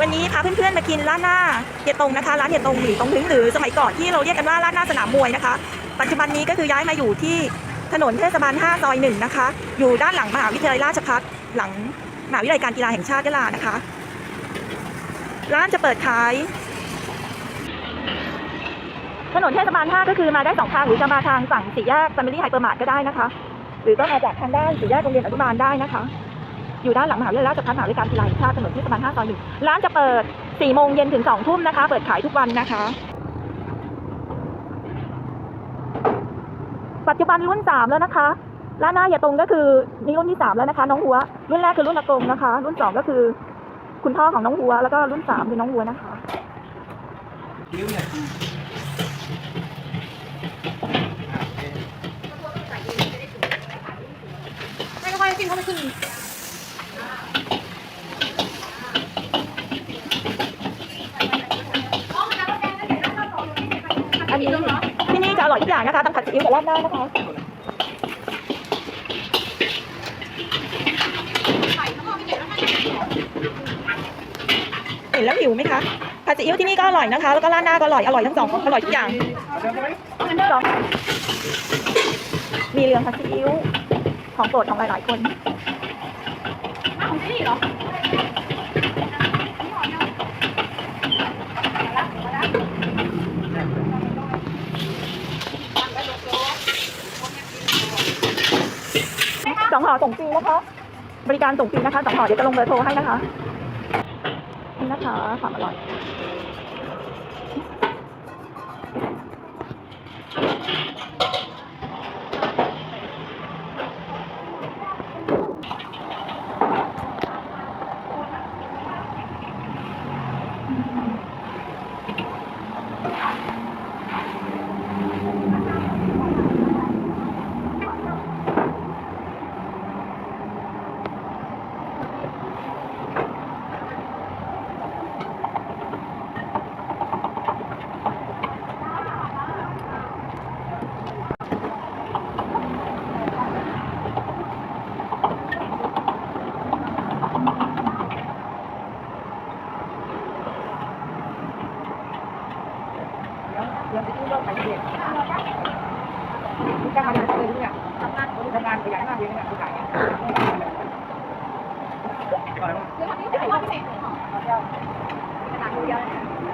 วันนี้พาเพื่อนๆมากินร้านหน้าเฮียตงนะคะร้านเฮียตงหรือตรงถึงหรือสมัยก่อนที่เราเรียกกันว่าร้านหน้าสนามมวยนะคะ ปัจจุบันนี้ก็คือย้ายมาอยู่ที่ถนนเทศบาล5ซอย1นะคะอยู่ด้านหลังมหาวิทยาลัยราชภัฏหลังมหาวิทยาลัยการกีฬาแห่งชาติยะลานะคะ ร้านจะเปิดขายถนนเทศบาล5ก็คือมาได้สองทางหรือจะมาทางฝั่งสี่แยกซัมมิลี่ไฮเปอร์มาร์ทก็ได้นะคะ หรือก็มาจากทางด้านสี่แยกโรงเรียนอนุบาลได้นะคะ อยู่ด้านหลังมหาวิทยาลัยราชภัฏมหาวิทยาลัยการกีฬาแห่งชาติถนนเทศบาล5ซอย1ร้านจะเปิด4โมงเย็นถึง2ทุ่มนะคะ เปิดขายทุกวันนะคะ ปัจจุบันรุ่น 3 แล้วนะคะร้านหน้าอย่าตรงก็คือนี่รุ่นที่ 3 แล้วนะคะ น้องหัว รุ่นแรกคือรุ่นอากงนะคะ รุ่น 2 ก็คือ คุณพ่อของน้องหัว แล้วก็รุ่น 3 คือน้องหัวนะคะไม่ก็ค่อยกินเขาไปครึ่งอัน อร่อยทุกอย่างนะคะตั้งผัดซีอิ๊วกับราดหน้านะคะเห็นแล้วหิวไหมคะผัดซีอิ๊วที่นี่ก็อร่อยนะคะ แล้วก็ราดหน้าก็อร่อยอร่อยทั้งสองอร่อยทุกอย่างสองมีเรืองผัดซีอิ๊วของโปรดของหลายๆคนของที่นี่เหรอ สองห่อส่งฟรีนะคะ บริการส่งฟรีนะคะสองห่อเดี๋ยวจะลงเบอร์โทรให้นะคะ นี่นะคะความอร่อย ทำงานเลยเนี่ยทำงานทำงานขยันมากเลยเนี่ยผู้ชายเนี่ยเรื่องนี้จะเป็นข้อพิเศษ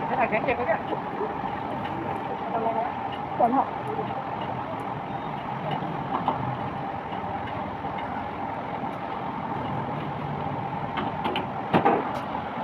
ขนาดแข็งเจ็บเลยเนี่ยส่วนห่